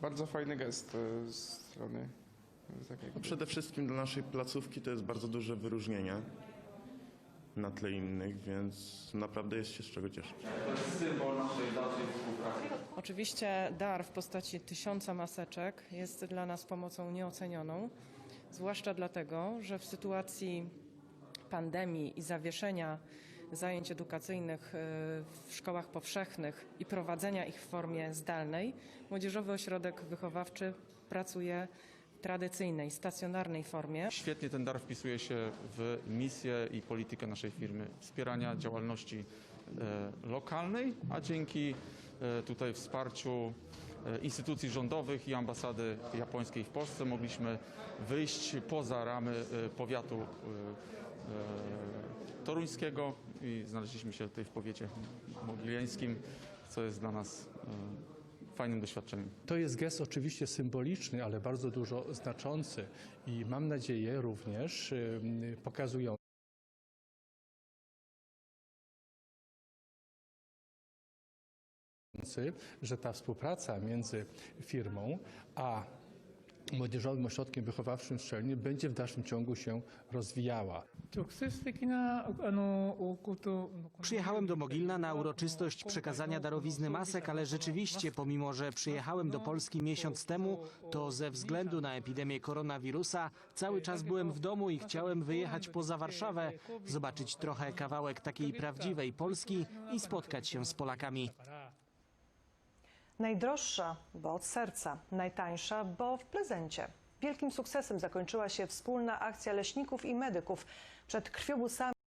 Bardzo fajny gest e, z strony tak jakby, Przede wszystkim dla naszej placówki to jest bardzo duże wyróżnienie na tle innych, więc naprawdę jest się z czego cieszyć. Oczywiście dar w postaci tysiąca maseczek jest dla nas pomocą nieocenioną, zwłaszcza dlatego, że w sytuacji pandemii i zawieszenia zajęć edukacyjnych y, w szkołach powszechnych i prowadzenia ich w formie zdalnej, Młodzieżowy Ośrodek Wychowawczy pracuje tradycyjnej, stacjonarnej formie. Świetnie ten dar wpisuje się w misję i politykę naszej firmy wspierania działalności e, lokalnej, a dzięki e, tutaj wsparciu e, instytucji rządowych i ambasady japońskiej w Polsce mogliśmy wyjść poza ramy e, powiatu e, e, toruńskiego i znaleźliśmy się tutaj w powiecie mogiliańskim, co jest dla nas e, fajnym doświadczeniem. To jest gest oczywiście symboliczny, ale bardzo dużo znaczący i mam nadzieję również ym, pokazujący, że ta współpraca między firmą a młodzieżowym ośrodkiem wychowawczym szczelnie będzie w dalszym ciągu się rozwijała. Przyjechałem do Mogilna na uroczystość przekazania darowizny masek, ale rzeczywiście, pomimo że przyjechałem do Polski miesiąc temu, to ze względu na epidemię koronawirusa cały czas byłem w domu i chciałem wyjechać poza Warszawę, zobaczyć trochę kawałek takiej prawdziwej Polski i spotkać się z Polakami. Najdroższa, bo od serca, najtańsza, bo w prezencie. Wielkim sukcesem zakończyła się wspólna akcja leśników i medyków przed krwiobusami.